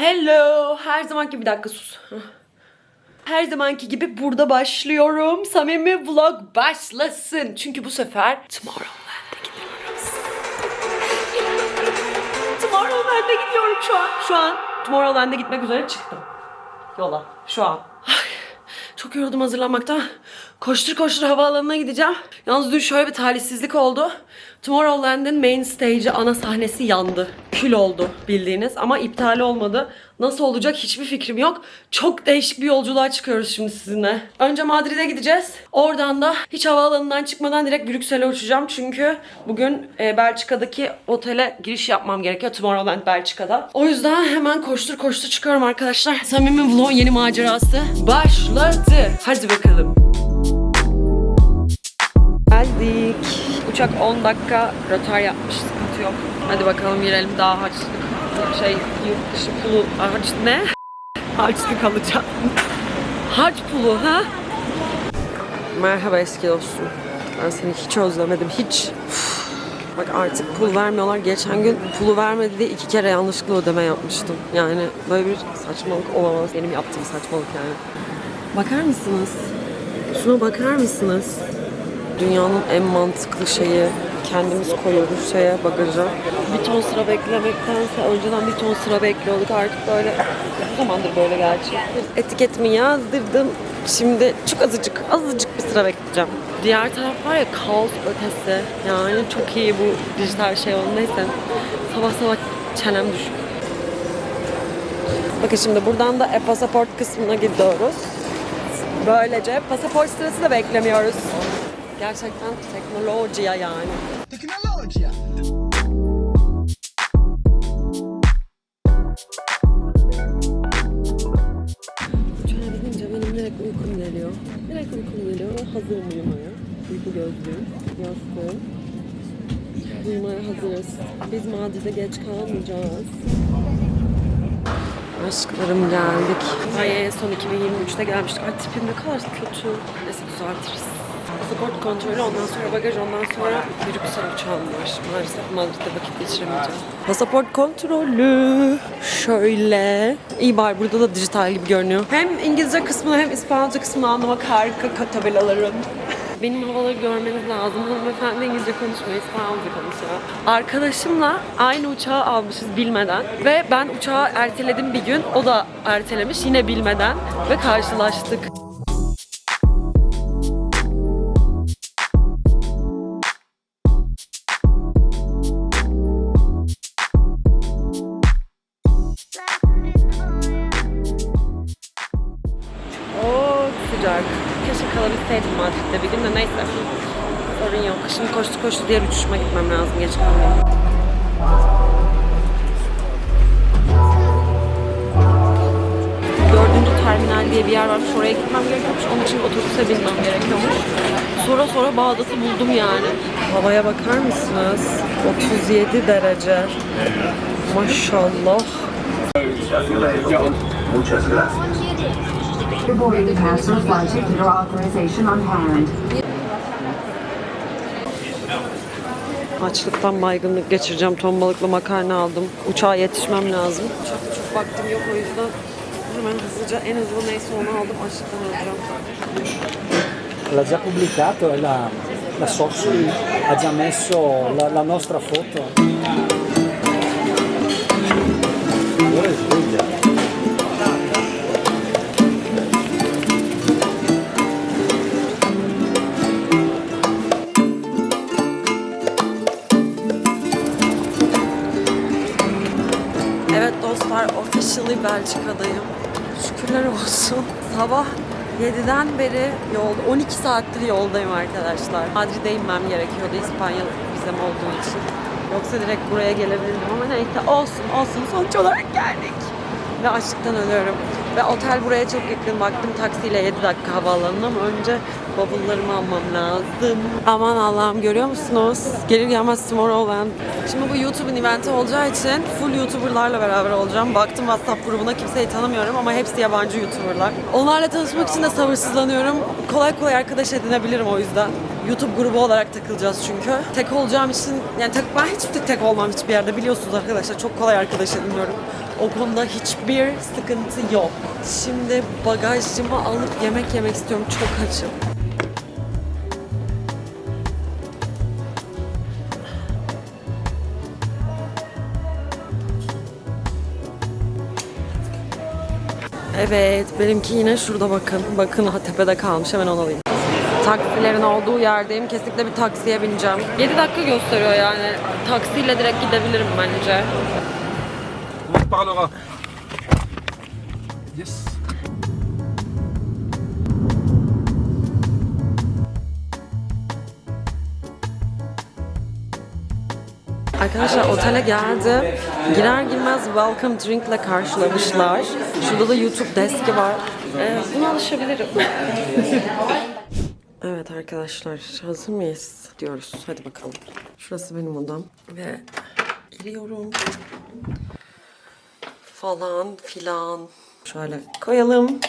Hello. Her zamanki bir dakika sus. Her zamanki gibi burada başlıyorum. Samimi vlog başlasın. Çünkü bu sefer Tomorrowland'e gidiyoruz. Tomorrowland'e gidiyorum şu an. Şu an Tomorrowland'e gitmek üzere çıktım. Yola. Şu an. Ay, çok yoruldum hazırlanmaktan. Koştur koştur havaalanına gideceğim. Yalnız dün şöyle bir talihsizlik oldu. Tomorrowland'in main stage'i ana sahnesi yandı. Kül oldu bildiğiniz ama iptal olmadı. Nasıl olacak hiçbir fikrim yok. Çok değişik bir yolculuğa çıkıyoruz şimdi sizinle. Önce Madrid'e gideceğiz. Oradan da hiç havaalanından çıkmadan direkt Brüksel'e uçacağım. Çünkü bugün e, Belçika'daki otele giriş yapmam gerekiyor. Tomorrowland Belçika'da. O yüzden hemen koştur koştur çıkıyorum arkadaşlar. Samimi Vlog yeni macerası başladı. Hadi bakalım. Geldik. Uçak 10 dakika rötar yapmış. Sıkıntı yok. Hadi bakalım girelim daha harçlık. Şey yurt dışı pulu. Harç ne? Harçlık alacağım. Harç pulu ha? Merhaba eski dostum. Ben seni hiç özlemedim. Hiç. Bak artık pul vermiyorlar. Geçen gün pulu vermedi diye iki kere yanlışlıkla ödeme yapmıştım. Yani böyle bir saçmalık olamaz. Benim yaptığım saçmalık yani. Bakar mısınız? Şuna bakar mısınız? Dünyanın en mantıklı şeyi kendimiz koyuyoruz şeye bagaja. Bir ton sıra beklemektense önceden bir ton sıra bekliyorduk artık böyle bu zamandır böyle gerçi. Etiketimi yazdırdım. Şimdi çok azıcık azıcık bir sıra bekleyeceğim. Diğer taraf var ya kaos ötesi. Yani çok iyi bu dijital şey. Neyse sabah sabah çenem düşük. Bakın şimdi buradan da e-pasaport kısmına gidiyoruz. Böylece pasaport sırası da beklemiyoruz. Gerçekten teknolojiye yani. Tecnologia. Uçağa binince benim direkt uykum geliyor. Direkt uykum geliyor ve hazırım uyumaya. Uyku gözlüğüm, yastığım. Uyumaya hazırız. Biz Madrid'e geç kalmayacağız. Aşklarım geldik. Ay en son 2023'te gelmiştik. Ay tipim ne kadar kötü. Neyse düzeltiriz. Pasaport kontrolü ondan sonra bagaj ondan sonra Brüksel uçağım var. Maalesef Madrid'de vakit geçiremeyeceğim. Pasaport kontrolü. Şöyle. İyi bari burada da dijital gibi görünüyor. Hem İngilizce kısmını hem İspanyolca kısmını anlamak harika ka- tabelaların. Benim havaları görmeniz lazım. Hanımefendi İngilizce konuşmuyor, İspanyolca konuşuyor. Arkadaşımla aynı uçağı almışız bilmeden. Ve ben uçağı erteledim bir gün. O da ertelemiş yine bilmeden. Ve karşılaştık. Koştu koştu diğer uçuşuma gitmem lazım. Geç kalmayayım. Dördüncü terminal diye bir yer varmış. Oraya gitmem gerekiyormuş. Onun için otobüse binmem gerekiyormuş. Sonra sonra Bağdat'ı buldum yani. Havaya bakar mısınız? 37 derece. Maşallah. Your boarding pass or flight ticket or authorization on hand. Açlıktan baygınlık geçireceğim. Ton balıklı makarna aldım. Uçağa yetişmem lazım. Uçakta çok vaktim yok o yüzden hemen hızlıca en hızlı neyse onu aldım. Açlıktan öleceğim. l'ha già pubblicato e la, la Soxy ha già messo la, la nostra foto. Officially Belçika'dayım. Şükürler olsun. Sabah 7'den beri yolda, 12 saattir yoldayım arkadaşlar. Madrid'e inmem gerekiyordu İspanya vizem olduğu için. Yoksa direkt buraya gelebilirdim ama neyse olsun olsun sonuç olarak geldik. Ve açlıktan ölüyorum. Ve otel buraya çok yakın. Baktım taksiyle 7 dakika havaalanına ama önce bavullarımı almam lazım. Aman Allah'ım görüyor musunuz? Gelir gelmez Tomorrowland. Şimdi bu YouTube'un eventi olacağı için full YouTuber'larla beraber olacağım. Baktım WhatsApp grubuna kimseyi tanımıyorum ama hepsi yabancı YouTuber'lar. Onlarla tanışmak için de sabırsızlanıyorum. Kolay kolay arkadaş edinebilirim o yüzden. YouTube grubu olarak takılacağız çünkü. Tek olacağım için, yani tek, ben hiç tek olmam hiçbir yerde biliyorsunuz arkadaşlar. Çok kolay arkadaş ediniyorum. O konuda hiçbir sıkıntı yok. Şimdi bagajımı alıp yemek yemek istiyorum. Çok açım. Evet, benimki yine şurada bakın. Bakın tepede kalmış. Hemen onu alayım. Taksilerin olduğu yerdeyim. Kesinlikle bir taksiye bineceğim. 7 dakika gösteriyor yani. Taksiyle direkt gidebilirim bence. Yes. Arkadaşlar otele geldim. Girer girmez welcome drink ile karşılamışlar. Şurada da YouTube deski var. Ee, buna alışabilirim. evet arkadaşlar hazır mıyız? Diyoruz. Hadi bakalım. Şurası benim odam. Ve giriyorum. Falan filan. Şöyle koyalım.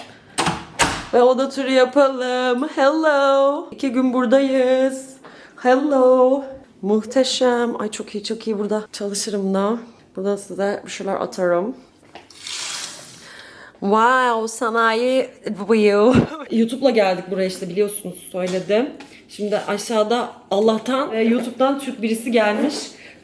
Ve oda turu yapalım. Hello. İki gün buradayız. Hello. Muhteşem. Ay çok iyi çok iyi burada çalışırım da. Burada size bir şeyler atarım. Wow, sanayi view. YouTube'la geldik buraya işte biliyorsunuz söyledim. Şimdi aşağıda Allah'tan e, YouTube'dan Türk birisi gelmiş.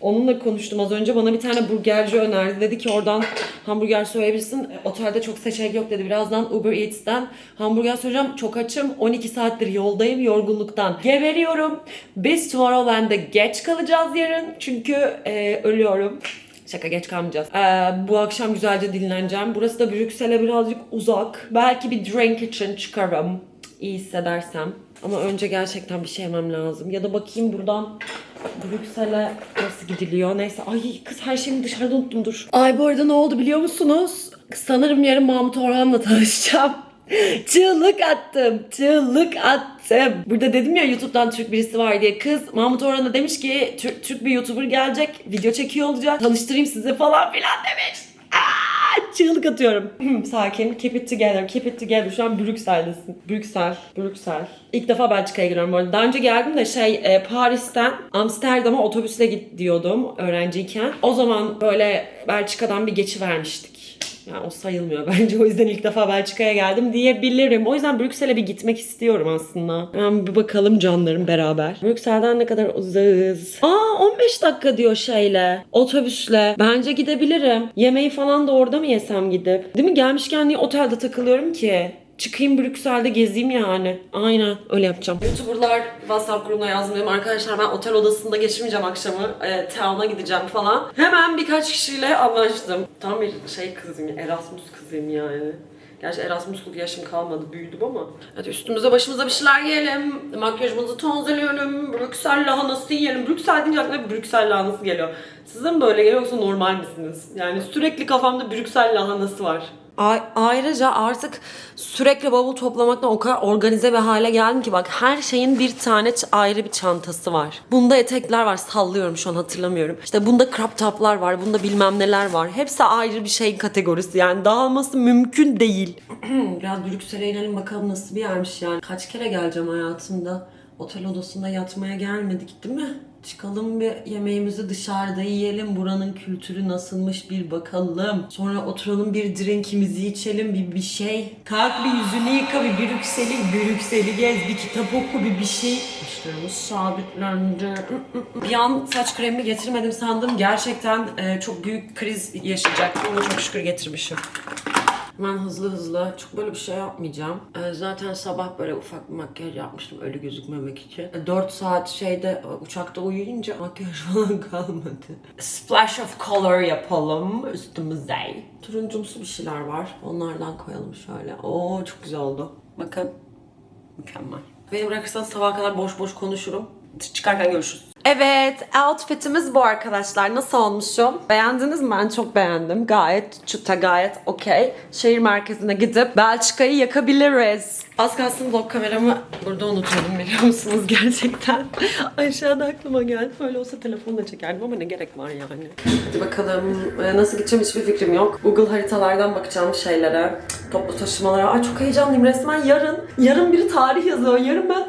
Onunla konuştum az önce. Bana bir tane burgerci önerdi. Dedi ki oradan hamburger söyleyebilirsin. Otelde çok seçenek yok dedi. Birazdan Uber Eats'ten hamburger söyleyeceğim. Çok açım. 12 saattir yoldayım yorgunluktan. Geberiyorum. Biz Tomorrowland'e geç kalacağız yarın. Çünkü e, ölüyorum. Şaka geç kalmayacağız. Ee, bu akşam güzelce dinleneceğim. Burası da Brüksel'e birazcık uzak. Belki bir drink için çıkarım. İyi hissedersem. Ama önce gerçekten bir şey yemem lazım. Ya da bakayım buradan Brüksel'e nasıl gidiliyor. Neyse. Ay kız her şeyimi dışarıda unuttum dur. Ay bu arada ne oldu biliyor musunuz? Sanırım yarın Mahmut Orhan'la tanışacağım. Çığlık attım. Çığlık attım. Burada dedim ya YouTube'dan Türk birisi var diye. Kız Mahmut Orhan'a demiş ki Türk, Türk bir YouTuber gelecek. Video çekiyor olacak. Tanıştırayım sizi falan filan demiş. Aa, çığlık atıyorum. Sakin. Keep it together. Keep it together. Şu an Brüksel'desin. Brüksel. Brüksel. İlk defa Belçika'ya giriyorum bu arada. Daha önce geldim de şey e, Paris'ten Amsterdam'a otobüsle gidiyordum öğrenciyken. O zaman böyle Belçika'dan bir geçi vermiştik. Yani o sayılmıyor bence. O yüzden ilk defa Belçika'ya geldim diyebilirim. O yüzden Brüksel'e bir gitmek istiyorum aslında. Hemen bir bakalım canlarım beraber. Brüksel'den ne kadar uzağız? Aa 15 dakika diyor şeyle. Otobüsle. Bence gidebilirim. Yemeği falan da orada mı yesem gidip? Değil mi? Gelmişken niye otelde takılıyorum ki? Çıkayım Brüksel'de gezeyim yani. Aynen öyle yapacağım. Youtuberlar WhatsApp grubuna yazmıyorum. Arkadaşlar ben otel odasında geçirmeyeceğim akşamı. E, town'a gideceğim falan. Hemen birkaç kişiyle anlaştım. Tam bir şey kızıyım. Erasmus kızıyım yani. Gerçi Erasmusluk yaşım kalmadı. Büyüdüm ama. Hadi üstümüze başımıza bir şeyler yiyelim. Makyajımızı tonzeleyelim. Brüksel lahanası yiyelim. Brüksel deyince aklıma Brüksel lahanası geliyor. Size mi böyle geliyor yoksa normal misiniz? Yani sürekli kafamda Brüksel lahanası var. Ayrıca artık sürekli bavul toplamaktan o kadar organize bir hale geldim ki bak her şeyin bir tane ayrı bir çantası var. Bunda etekler var sallıyorum şu an hatırlamıyorum. İşte bunda crop toplar var, bunda bilmem neler var. Hepsi ayrı bir şeyin kategorisi yani dağılması mümkün değil. Biraz Brüksel'e inelim bakalım nasıl bir yermiş yani. Kaç kere geleceğim hayatımda. Otel odasında yatmaya gelmedik değil mi? Çıkalım bir yemeğimizi dışarıda yiyelim. Buranın kültürü nasılmış bir bakalım. Sonra oturalım bir drinkimizi içelim bir bir şey. Kalk bir yüzünü yıka bir Brüksel'i, Brüksel'i gez bir kitap oku bir bir şey. Başlarımız sabitlendi. Bir an saç kremimi getirmedim sandım. Gerçekten e, çok büyük kriz yaşayacaktım ama çok şükür getirmişim. Ben hızlı hızlı çok böyle bir şey yapmayacağım. Ee, zaten sabah böyle ufak bir makyaj yapmıştım ölü gözükmemek için. 4 saat şeyde e, uçakta uyuyunca makyaj falan kalmadı. Splash of color yapalım üstümüze. Turuncumsu bir şeyler var. Onlardan koyalım şöyle. Oo çok güzel oldu. Bakın. Mükemmel. Beni bırakırsanız sabaha kadar boş boş konuşurum. Çıkarken görüşürüz. Evet, outfitimiz bu arkadaşlar. Nasıl olmuşum? Beğendiniz mi? Ben çok beğendim. Gayet çuta, gayet okey. Şehir merkezine gidip Belçika'yı yakabiliriz. Az kalsın vlog kameramı burada unutuyordum biliyor musunuz gerçekten. Aşağıda aklıma geldi. Böyle olsa telefonla çekerdim ama ne gerek var yani. Hadi bakalım. Ee, Nasıl gideceğim hiçbir fikrim yok. Google haritalardan bakacağım şeylere. Toplu taşımalara. Ay çok heyecanlıyım resmen yarın. Yarın biri tarih yazıyor. Yarın ben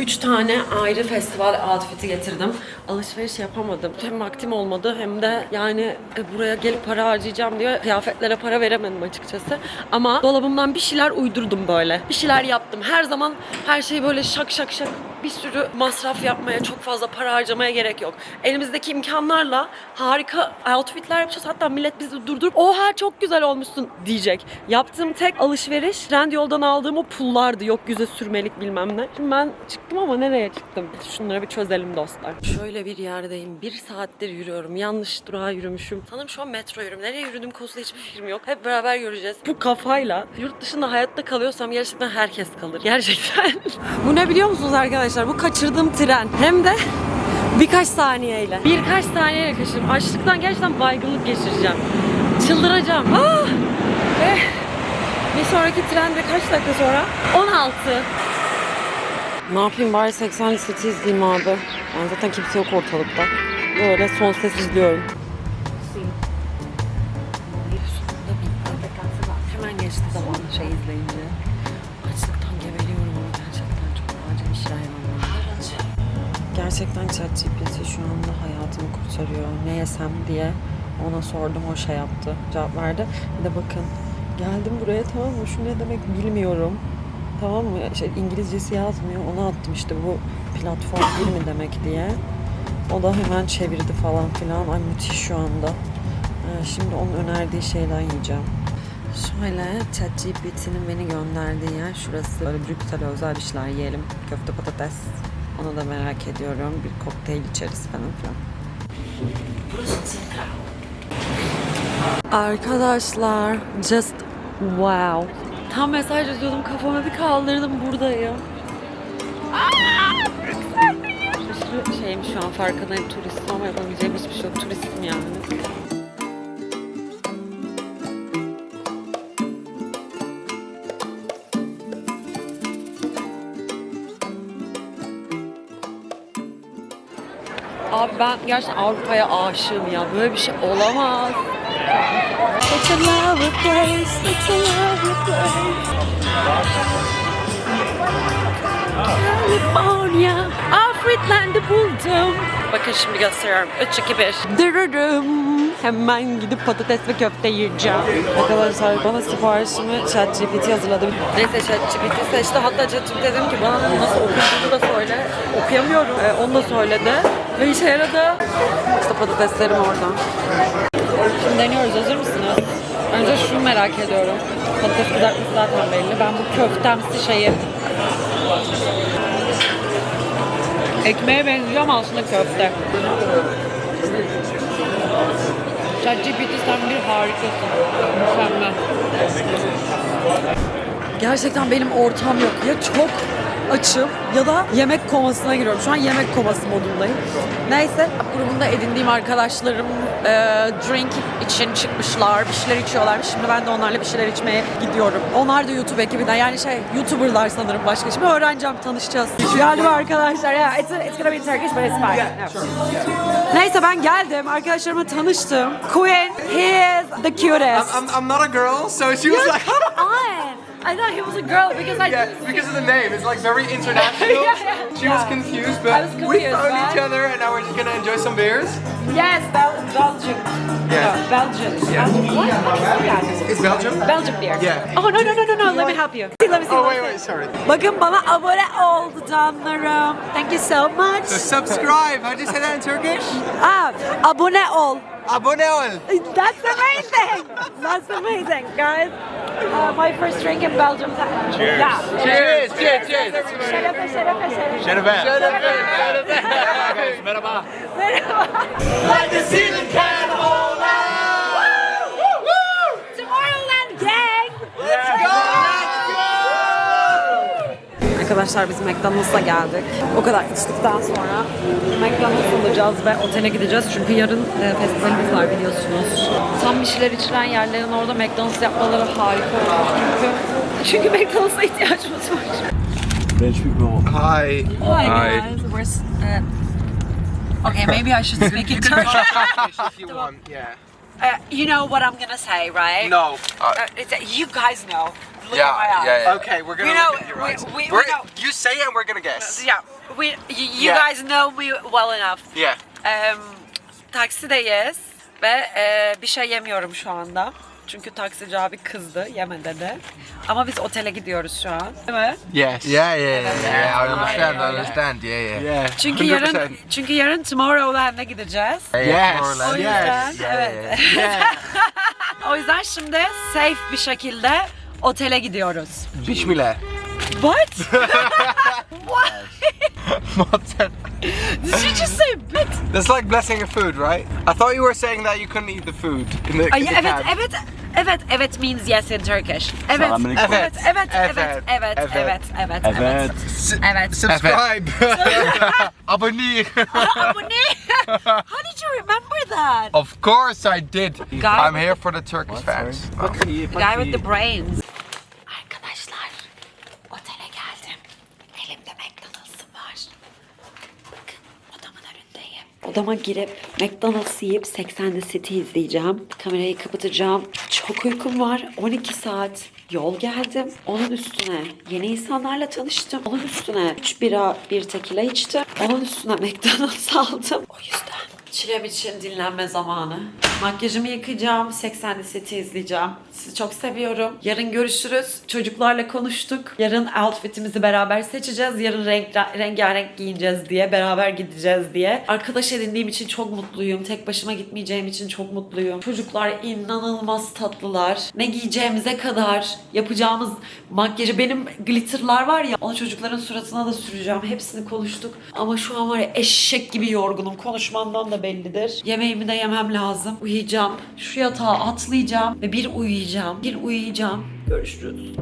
Tomorrowland'e gidiyorum. Nasıl olabilir? Üç tane ayrı festival outfit'i getirdim. Alışveriş yapamadım. Hem vaktim olmadı hem de yani e, buraya gelip para harcayacağım diye kıyafetlere para veremedim açıkçası. Ama dolabımdan bir şeyler uydurdum böyle. Bir şeyler yaptım. Her zaman her şey böyle şak şak şak bir sürü masraf yapmaya, çok fazla para harcamaya gerek yok. Elimizdeki imkanlarla harika outfitler yapacağız. Hatta millet bizi durdurup oha çok güzel olmuşsun diyecek. Yaptığım tek alışveriş Trendyol'dan aldığım o pullardı. Yok yüze sürmelik bilmem ne. Şimdi ben çıktım ama nereye çıktım? Şunları bir çözelim dostlar. Şöyle bir yerdeyim. Bir saattir yürüyorum. Yanlış durağa yürümüşüm. Sanırım şu an metro yürüyorum. Nereye yürüdüğüm konusunda hiçbir fikrim yok. Hep beraber göreceğiz. Bu kafayla yurt dışında hayatta kalıyorsam gerçekten herkes kalır. Gerçekten. Bu ne biliyor musunuz arkadaşlar? Bu kaçırdığım tren. Hem de birkaç saniyeyle. Birkaç saniyeyle kaçırdım. Açlıktan gerçekten baygınlık geçireceğim. Çıldıracağım. Ah! Ve bir sonraki tren de kaç dakika sonra? 16. Ne yapayım bari 80 liseti izleyeyim abi. Yani zaten kimse yok ortalıkta. Böyle son ses izliyorum. Hemen geçti zaman şey izleyince. Açlıktan geberiyorum ama gerçekten çok acil işler yapmam. Gerçekten ChatGPT şu anda hayatımı kurtarıyor. Ne yesem diye ona sordum o şey yaptı. Cevap verdi. Bir de bakın geldim buraya tamam mı? Şu ne demek bilmiyorum. Tamam mı? Şey, İngilizcesi yazmıyor. Ona attım işte bu platform değil mi demek diye. O da hemen çevirdi falan filan. Ay müthiş şu anda. Ee, Şimdi onun önerdiği şeyden yiyeceğim. Şöyle ChatGPT'nin beni gönderdiği yer şurası. Böyle Brüksel'e özel bir şeyler yiyelim. Köfte patates. Onu da merak ediyorum. Bir kokteyl içeriz falan filan. Arkadaşlar just wow. Tam mesaj yazıyordum kafamı bir kaldırdım buradayım. Aşırı şeyim şu an farkındayım turistim ama yapabileceğim hiçbir şey yok turistim yani. Abi ben gerçekten Avrupa'ya aşığım ya. Böyle bir şey olamaz. Such a lovely place, such a lovely place. California, Afrikland'ı buldum. Bakın şimdi gösteriyorum. 3, 2, 1. Dırırım. Hemen gidip patates ve köfte yiyeceğim. Arkadaşlar bana siparişimi ChatGPT hazırladı. Neyse ChatGPT seçti. Hatta ChatGPT dedim ki bana nasıl okunduğunu da söyle. Okuyamıyorum. Ee, onu da söyledi. Ve işe yaradı. İşte patateslerim orada. Deniyoruz. Hazır mısınız? Önce şunu merak ediyorum. Patates kızartması zaten belli. Ben bu köftemsi şeyi Ekmeğe benziyor ama aslında köfte. ChatGPT sen bir harikasın. Mükemmel. Gerçekten benim ortam yok. Ya çok açım ya da yemek komasına giriyorum. Şu an yemek koması modundayım. Neyse grubunda edindiğim arkadaşlarım e, drink için çıkmışlar. Bir şeyler içiyorlarmış. Şimdi ben de onlarla bir şeyler içmeye gidiyorum. Onlar da YouTube ekibinden. Yani şey YouTuber'lar sanırım başka. Şimdi öğreneceğim, tanışacağız. Geldim arkadaşlar. Yeah, it's, it's gonna be Turkish but it's fine. Neyse ben geldim. Arkadaşlarımla tanıştım. Queen, he is the cutest. I'm, I'm not a girl, so she was like, on. I thought he was a girl because I yeah, because of the name, it's like very international. Yeah, yeah. She was confused, but was we confused, found right? each other, and now we're just gonna enjoy some beers. Yes, Bel Belgium. Yeah. No, Belgium. Yeah. Belgium. What? What is? It's Belgium. Belgium beer. Yeah. Oh no no no no no! Let me help you. Let me see. Oh wait, wait, sorry. Bakın bana abone oldu canlarım. Thank you so much. So subscribe. How do you say that in Turkish? Ah, abone ol. Abone ol. That's amazing. That's amazing, guys. Uh, my first drink in Belgium. Cheers. Yeah. Cheers, cheers, cheers. Şerefe, şerefe, şerefe. Şerefe. Şerefe. Merhaba. Merhaba. Like the ceiling can Arkadaşlar biz McDonald's'a geldik. O kadar içtikten sonra McDonald's alacağız ve otele gideceğiz. Çünkü yarın e, festivalimiz var biliyorsunuz. Tam bir şeyler içilen yerlerin orada McDonald's yapmaları harika olur. Çünkü, çünkü McDonald's'a ihtiyacımız var. Hi. Hi guys, we're s- uh, Okay, maybe I should speak in Turkish. if you want, yeah. Uh, you know what I'm gonna say, right? No. Uh, Uh, it's, you guys know. Look Yeah, at my eyes. yeah, yeah. Okay, we're gonna We know- look at your we- eyes. we- we We're- know. You say it and we're gonna guess. Yeah, we, y- you Yeah. guys know me well enough. Yeah. Em, taksideyiz ve e, bir şey yemiyorum şu anda. Çünkü taksici abi kızdı, yeme dedi. Ama biz otele gidiyoruz şu an. Değil mi? Yes. Yeah, yeah, yeah, yeah. I understand. I understand. Yeah, yeah. Yeah. Çünkü yarın 100%. çünkü yarın Tomorrowland'e gideceğiz. Yeah, Yes. Tomorrowland. O yüzden Yes. Yeah, evet. Yeah. o yüzden şimdi safe bir şekilde otele gidiyoruz. Bismillah. What? What? Mozzarella. Did you just say bit? That's like blessing a food, right? I thought you were saying that you couldn't eat the food in the, Ay, in the evet, evet, evet, evet means yes in Turkish. Evet, Selamünaleyküm. evet, evet, evet, Evet, evet, evet, evet. evet, evet, evet. Evet. Subscribe. Abonneer. Abone. How did you remember that? Of course I did. Guy- I'm here for the Turkish fans. Aqui, Guy with the brains. Odama girip McDonald's yiyip 80 City izleyeceğim. Kamerayı kapatacağım. Çok uykum var. 12 saat yol geldim. Onun üstüne yeni insanlarla tanıştım. Onun üstüne 3 bira, bir tekila içtim. Onun üstüne McDonald's aldım. O yüzden çilem için dinlenme zamanı. Makyajımı yıkayacağım. 80 City izleyeceğim. Sizi çok seviyorum. Yarın görüşürüz. Çocuklarla konuştuk. Yarın outfitimizi beraber seçeceğiz. Yarın renk, rengarenk giyineceğiz diye. Beraber gideceğiz diye. Arkadaş edindiğim için çok mutluyum. Tek başıma gitmeyeceğim için çok mutluyum. Çocuklar inanılmaz tatlılar. Ne giyeceğimize kadar yapacağımız makyajı. Benim glitterlar var ya onu çocukların suratına da süreceğim. Hepsini konuştuk. Ama şu an var ya eşek gibi yorgunum. Konuşmamdan da bellidir. Yemeğimi de yemem lazım. Uyuyacağım. Şu yatağa atlayacağım ve bir uyuyacağım. Bir uyuyacağım. Görüşürüz.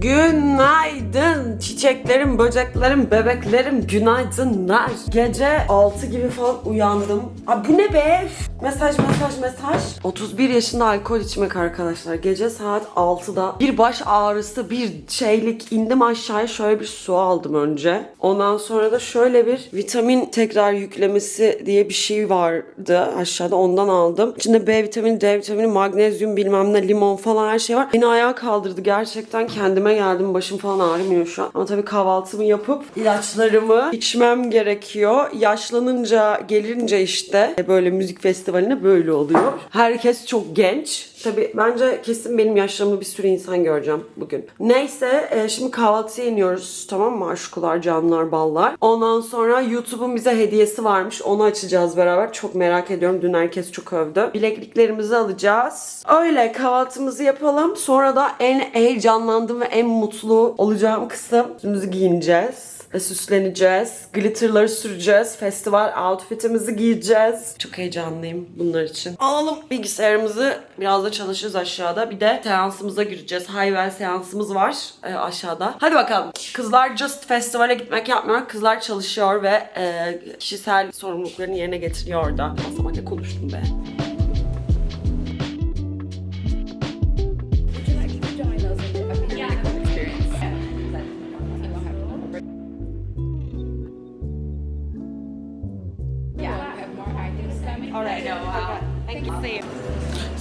Günaydın çiçeklerim, böceklerim, bebeklerim, günaydınlar. Gece 6 gibi falan uyandım. Aa, bu ne be? Mesaj, mesaj, mesaj. 31 yaşında alkol içmek arkadaşlar. Gece saat 6'da bir baş ağrısı, bir şeylik indim aşağıya şöyle bir su aldım önce. Ondan sonra da şöyle bir vitamin tekrar yüklemesi diye bir şey vardı aşağıda ondan aldım. İçinde B vitamini, D vitamini, magnezyum bilmem ne, limon falan her şey var. Beni ayağa kaldırdı. Gerçekten kendime geldim. Başım falan ağrımıyor şu an. Ama tabii kahvaltımı yapıp ilaçlarımı içmem gerekiyor. Yaşlanınca, gelince işte böyle müzik festivaline böyle oluyor. Herkes çok genç. Tabii bence kesin benim yaşlarımda bir sürü insan göreceğim bugün. Neyse e, şimdi kahvaltıya iniyoruz tamam mı aşkular, canlar, ballar. Ondan sonra YouTube'un bize hediyesi varmış. Onu açacağız beraber. Çok merak ediyorum. Dün herkes çok övdü. Bilekliklerimizi alacağız. Öyle kahvaltımızı yapalım. Sonra da en heyecanlandığım ve en mutlu olacağım kısım üstümüzü giyineceğiz süsleneceğiz. Glitterları süreceğiz. Festival outfitimizi giyeceğiz. Çok heyecanlıyım bunlar için. Alalım bilgisayarımızı. Biraz da çalışırız aşağıda. Bir de seansımıza gireceğiz. Hayvel seansımız var e, aşağıda. Hadi bakalım. Kızlar just festivale gitmek yapmıyor. Kızlar çalışıyor ve e, kişisel sorumluluklarını yerine getiriyor da. Aslında ne konuştum be.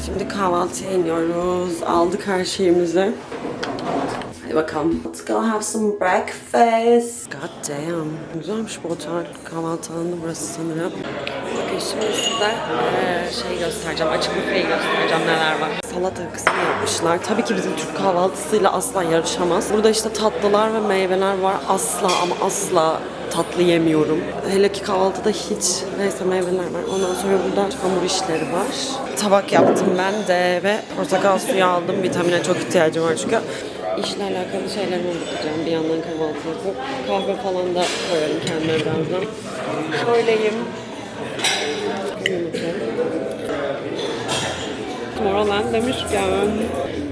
Şimdi kahvaltıya iniyoruz. Aldık her şeyimizi. Hadi bakalım. Let's go have some breakfast. God damn. Güzelmiş bu otel. Kahvaltı alanı burası sanırım. Bakın şimdi size eee, şey göstereceğim. Açık büfeyi göstereceğim neler var. Salata kısmı yapmışlar. Tabii ki bizim Türk kahvaltısıyla asla yarışamaz. Burada işte tatlılar ve meyveler var. Asla ama asla tatlı yemiyorum. Hele ki kahvaltıda hiç. Neyse meyveler var. Ondan sonra burada hamur işleri var. Tabak yaptım ben de ve portakal suyu aldım. Vitamine çok ihtiyacım var çünkü. İşle alakalı şeylerime bakacağım. Bir yandan kahvaltı yapıp kahve falan da koyarım kendime birazdan. Şöyleyim. Tomorrowland demişken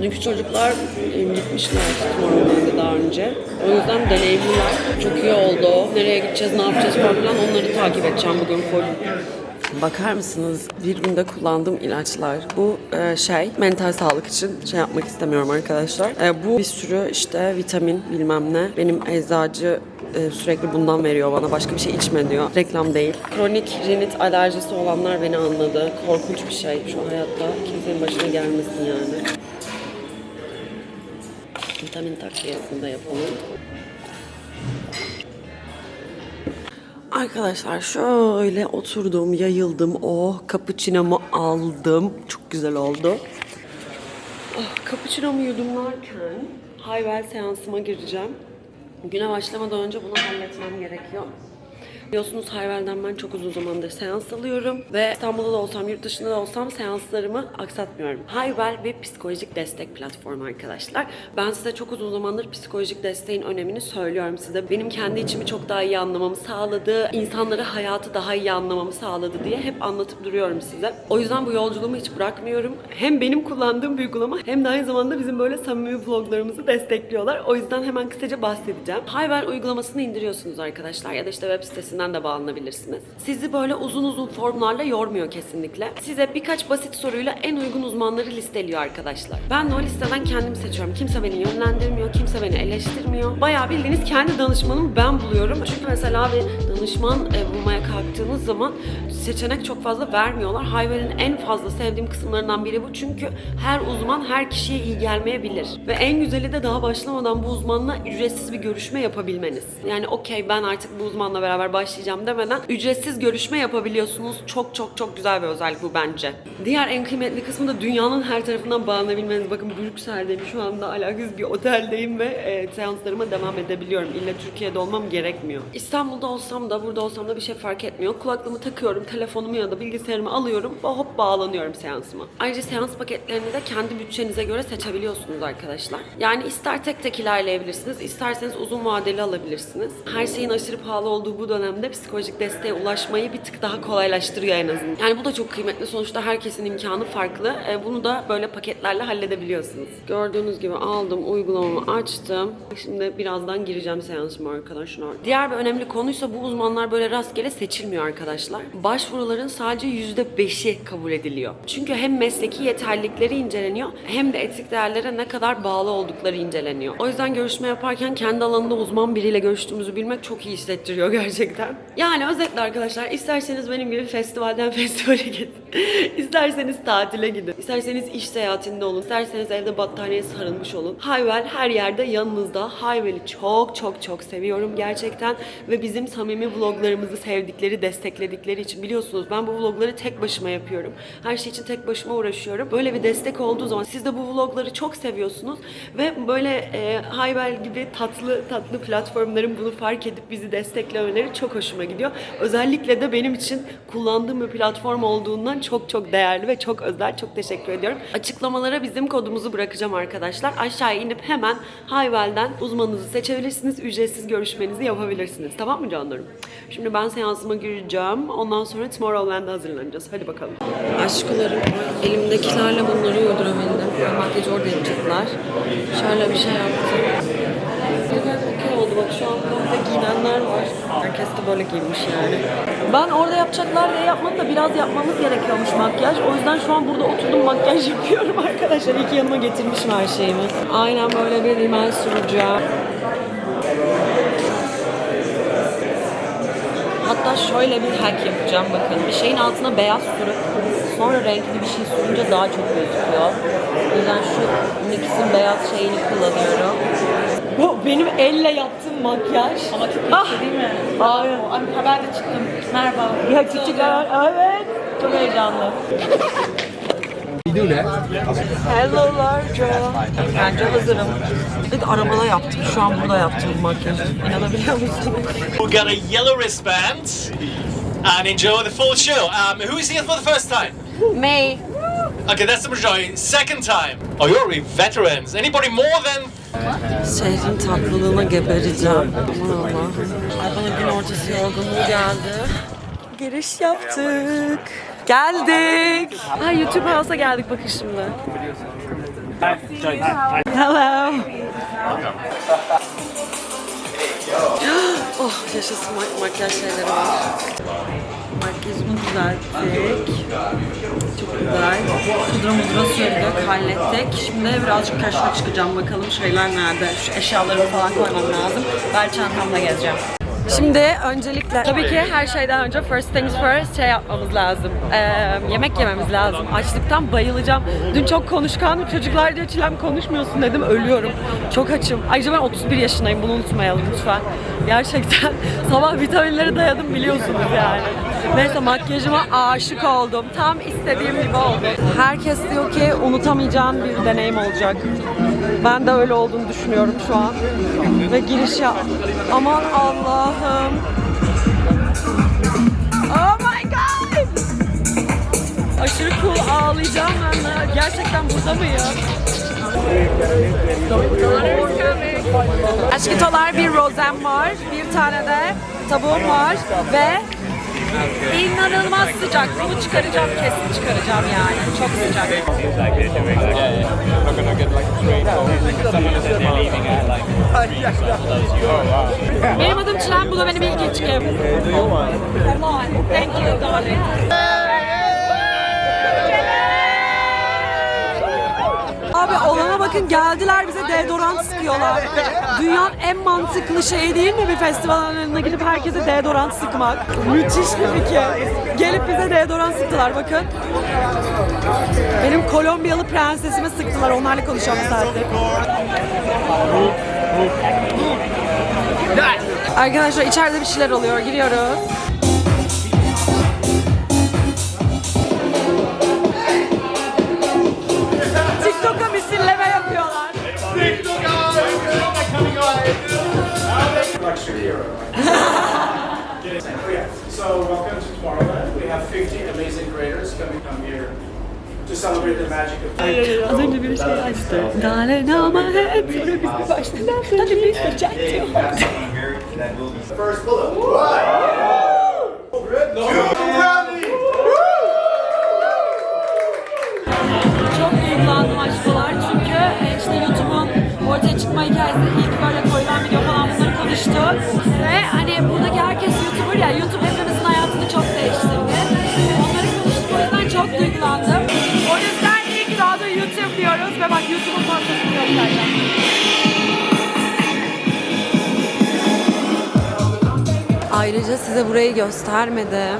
çünkü çocuklar e, gitmişler Tomorrowland'e daha önce. O yüzden deneyimliler. Çok iyi oldu. Nereye gideceğiz, ne yapacağız falan onları takip edeceğim bugün full. Bakar mısınız bir günde kullandığım ilaçlar. Bu e, şey mental sağlık için şey yapmak istemiyorum arkadaşlar. E, bu bir sürü işte vitamin bilmem ne. Benim eczacı e, sürekli bundan veriyor bana. Başka bir şey içme diyor. Reklam değil. Kronik rinit alerjisi olanlar beni anladı. Korkunç bir şey şu hayatta. Kimsenin başına gelmesin yani. Vitamin takviyesini de yapalım. Arkadaşlar şöyle oturdum, yayıldım. Oh, cappuccino'mu aldım. Çok güzel oldu. Oh, cappuccino'mu yudumlarken Hayvel seansıma gireceğim. Güne başlamadan önce bunu halletmem gerekiyor. Biliyorsunuz Hayvel'den ben çok uzun zamandır seans alıyorum ve İstanbul'da da olsam, yurt dışında da olsam seanslarımı aksatmıyorum. Hayvel bir psikolojik destek platformu arkadaşlar. Ben size çok uzun zamandır psikolojik desteğin önemini söylüyorum size. Benim kendi içimi çok daha iyi anlamamı sağladı, insanları hayatı daha iyi anlamamı sağladı diye hep anlatıp duruyorum size. O yüzden bu yolculuğumu hiç bırakmıyorum. Hem benim kullandığım bir uygulama hem de aynı zamanda bizim böyle samimi vloglarımızı destekliyorlar. O yüzden hemen kısaca bahsedeceğim. Hayvel uygulamasını indiriyorsunuz arkadaşlar ya da işte web sitesinden de bağlanabilirsiniz. Sizi böyle uzun uzun formlarla yormuyor kesinlikle. Size birkaç basit soruyla en uygun uzmanları listeliyor arkadaşlar. Ben de o listeden kendimi seçiyorum. Kimse beni yönlendirmiyor, kimse beni eleştirmiyor. Bayağı bildiğiniz kendi danışmanımı ben buluyorum. Çünkü mesela bir danışman e, bulmaya kalktığınız zaman seçenek çok fazla vermiyorlar. Hayvel'in en fazla sevdiğim kısımlarından biri bu. Çünkü her uzman her kişiye iyi gelmeyebilir. Ve en güzeli de daha başlamadan bu uzmanla ücretsiz bir görüşme yapabilmeniz. Yani okey ben artık bu uzmanla beraber başlayacağım demeden ücretsiz görüşme yapabiliyorsunuz. Çok çok çok güzel bir özellik bu bence. Diğer en kıymetli kısmı da dünyanın her tarafından bağlanabilmeniz. Bakın Brüksel'deyim şu anda alakasız bir oteldeyim ve e, seanslarıma devam edebiliyorum. İlla Türkiye'de olmam gerekmiyor. İstanbul'da olsam da burada olsam da bir şey fark etmiyor. Kulaklığımı takıyorum, telefonumu ya da bilgisayarımı alıyorum ve hop bağlanıyorum seansıma. Ayrıca seans paketlerini de kendi bütçenize göre seçebiliyorsunuz arkadaşlar. Yani ister tek tek ilerleyebilirsiniz, isterseniz uzun vadeli alabilirsiniz. Her şeyin aşırı pahalı olduğu bu dönemde psikolojik desteğe ulaşmayı bir tık daha kolaylaştırıyor en azından. Yani bu da çok kıymetli. Sonuçta herkesin imkanı farklı. E, bunu da böyle paketlerle halledebiliyorsunuz. Gördüğünüz gibi aldım, uygulamamı açtım. Şimdi birazdan gireceğim seansıma arkadaşlar. Diğer bir önemli konuysa bu uzmanlar böyle rastgele seçilmiyor arkadaşlar. Başvuruların sadece %5'i kabul ediliyor. Çünkü hem mesleki yeterlilikleri inceleniyor hem de etik değerlere ne kadar bağlı oldukları inceleniyor. O yüzden görüşme yaparken kendi alanında uzman biriyle görüştüğümüzü bilmek çok iyi hissettiriyor gerçekten. Yani özetle arkadaşlar isterseniz benim gibi festivalden festivale gidin. isterseniz tatile gidin. İsterseniz iş seyahatinde olun. İsterseniz evde battaniye sarılmış olun. Hayvel her yerde yanınızda. Hayvel'i çok çok çok seviyorum gerçekten. Ve bizim samimi vloglarımızı sevdikleri, destekledikleri için biliyorsunuz ben bu vlogları tek başıma yapıyorum. Her şey için tek başıma uğraşıyorum. Böyle bir destek olduğu zaman siz de bu vlogları çok seviyorsunuz ve böyle e, Hayvel gibi tatlı tatlı platformların bunu fark edip bizi desteklemeleri çok hoşuma gidiyor. Özellikle de benim için kullandığım bir platform olduğundan çok çok değerli ve çok özel. Çok teşekkür ediyorum. Açıklamalara bizim kodumuzu bırakacağım arkadaşlar. Aşağıya inip hemen Hayvel'den uzmanınızı seçebilirsiniz. Ücretsiz görüşmenizi yapabilirsiniz. Tamam mı canlarım? Şimdi ben seansıma gireceğim. Ondan sonra Tomorrowland'a hazırlanacağız. Hadi bakalım. Aşklarım elimdekilerle bunları uydurabildim. Makyajı orada yapacaklar. Şöyle bir şey yaptım. Okey oldu bak şu an böyle giyinenler var. Herkes de böyle giyinmiş yani. Ben orada yapacaklar diye yapmadım da biraz yapmamız gerekiyormuş makyaj. O yüzden şu an burada oturdum makyaj yapıyorum arkadaşlar. İyi ki yanıma getirmişim her şeyimi. Aynen böyle bir rimel süreceğim. Hatta şöyle bir hack yapacağım bakın. Bir şeyin altına beyaz sürüp sonra renkli bir şey sürünce daha çok gözüküyor. O yüzden şu NYX'in beyaz şeyini kullanıyorum. Bu benim elle yaptığım makyaj. Ama çok ah. değil mi? Aynen. Ha, ben de çıktım. Merhaba. Ya küçükler. Evet. Çok heyecanlı. Hello'lar Joe. Bence hazırım. Evet arabada yaptım. Şu an burada yaptım bu makyajı. İnanabiliyor musunuz? We'll get a yellow wristband and enjoy the full show. Um, who is here for the first time? May. Okay, that's the majority. Second time. Oh, you're really veterans. Anybody more than Şehrin tatlılığına gebereceğim. Aman Allah'ım. Ay bana gün ortası yorgunluğu geldi. Giriş yaptık. Geldik. Ha YouTube House'a geldik bakın şimdi. Hello. Oh yaşasın mak- makyaj şeyleri var. Makyajımı düzelttik. Çok güzel. Pudra mudra sürdük, hallettik. Şimdi birazcık keşfe çıkacağım. Bakalım şeyler nerede? Şu eşyalarımı falan koymam lazım. Ben çantamla gezeceğim. Şimdi öncelikle tabii ki her şeyden önce first things first şey yapmamız lazım. Ee, yemek yememiz lazım. Açlıktan bayılacağım. Dün çok konuşkandım. Çocuklar diyor Çilem konuşmuyorsun dedim. Ölüyorum. Çok açım. Ayrıca ben 31 yaşındayım. Bunu unutmayalım lütfen. Gerçekten sabah vitaminlere dayadım biliyorsunuz yani. Neyse makyajıma aşık oldum. Tam istediğim gibi oldu. Herkes diyor ki unutamayacağın bir deneyim olacak. Ben de öyle olduğunu düşünüyorum şu an. Ve giriş yap. Aman Allah'ım. Oh my god. Aşırı cool ağlayacağım ben de. Gerçekten burada mıyım? Aşkitolar bir rozem var. Bir tane de tabuğum var. Ve inanılmaz sıcak. Bunu çıkaracağım kesin çıkaracağım yani. Çok sıcak. Benim adım Çilem, bu da benim ilk on, thank you darling. Abi olana bakın geldiler bize deodorant sıkıyorlar. Dünyanın en mantıklı şeyi değil mi bir festival alanına gidip herkese deodorant sıkmak? Müthiş bir fikir. Gelip bize deodorant sıktılar bakın. Benim Kolombiyalı prensesime sıktılar. Onlarla konuşuyorum saattir. Arkadaşlar içeride bir şeyler oluyor. Giriyoruz. 15 amazing creators coming come here to celebrate the magic of Az önce bir şey açtı. Darling on my head. Sonra biz bir başladık. Hadi bir sıcak first bullet. Çok duygulandım aşkolar çünkü işte YouTube'un ortaya çıkma hikayesi ilk böyle koyulan video falan bunları konuştuk. Ve hani buradaki herkes YouTube'un parçasını göstereceğim. Ayrıca size burayı göstermedim.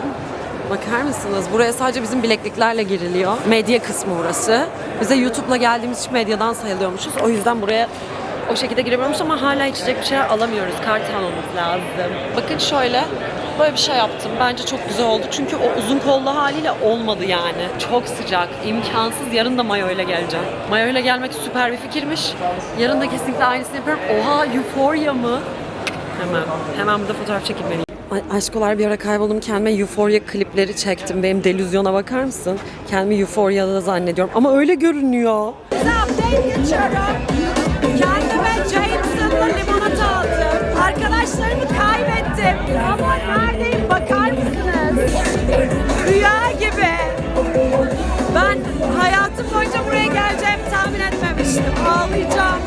Bakar mısınız? Buraya sadece bizim bilekliklerle giriliyor. Medya kısmı burası. Bize YouTube'la geldiğimiz için medyadan sayılıyormuşuz. O yüzden buraya o şekilde giremiyormuş ama hala içecek bir şeyler alamıyoruz. Kart almamız lazım. Bakın şöyle böyle bir şey yaptım. Bence çok güzel oldu. Çünkü o uzun kollu haliyle olmadı yani. Çok sıcak, imkansız. Yarın da mayo ile geleceğim. Mayo ile gelmek süper bir fikirmiş. Yarın da kesinlikle aynısını yapıyorum. Oha Euphoria mı? Hemen. Hemen burada fotoğraf çekilmeliyim. Ay, aşkolar bir ara kayboldum. Kendime Euphoria klipleri çektim. Benim delüzyona bakar mısın? Kendimi Euphoria'da zannediyorum. Ama öyle görünüyor. Kendime Jameson'la limonata aldım. Arkadaşlarımı kaybettim. Ama neredeyim bakar mısınız? Rüya gibi. Ben hayatım boyunca buraya geleceğimi tahmin etmemiştim. Ağlayacağım.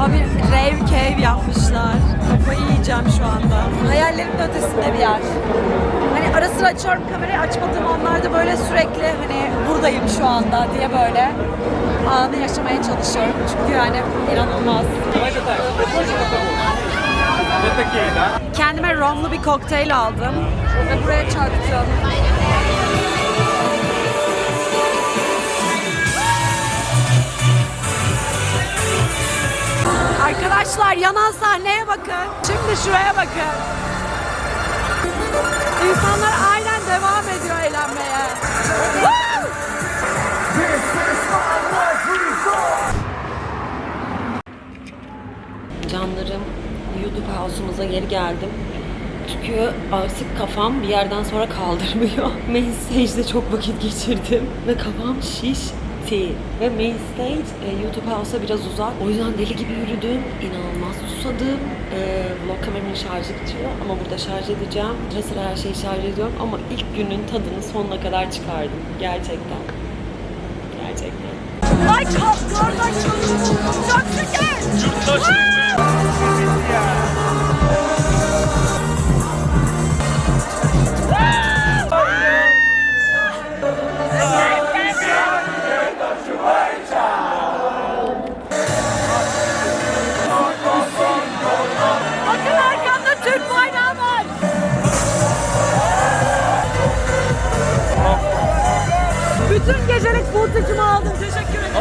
Abi rave cave yapmışlar. Kafayı yiyeceğim şu anda. Hayallerimin ötesinde bir yer. Hani ara sıra açıyorum kamerayı açmadığım anlarda böyle sürekli hani buradayım şu anda diye böyle anı yaşamaya çalışıyorum. Çünkü yani inanılmaz. Kendime romlu bir kokteyl aldım ve buraya çarptım. Arkadaşlar yanan sahneye bakın. Şimdi şuraya bakın. İnsanlar aynen devam ediyor eğlenmeye. Canlarım, YouTube house'umuza geri geldim. Çünkü artık kafam bir yerden sonra kaldırmıyor. Main stage'de çok vakit geçirdim ve kafam şişti. Ve main stage e, YouTube house'a biraz uzak. O yüzden deli gibi yürüdüm. İnanılmaz susadım. E, vlog kameramın şarjı bitiyor ama burada şarj edeceğim. Sıra sıra her şeyi şarj ediyorum ama ilk günün tadını sonuna kadar çıkardım. Gerçekten. Gerçekten. Ay çok çok çok şeker. Gecelik footage'ımı aldım. Teşekkür ederim.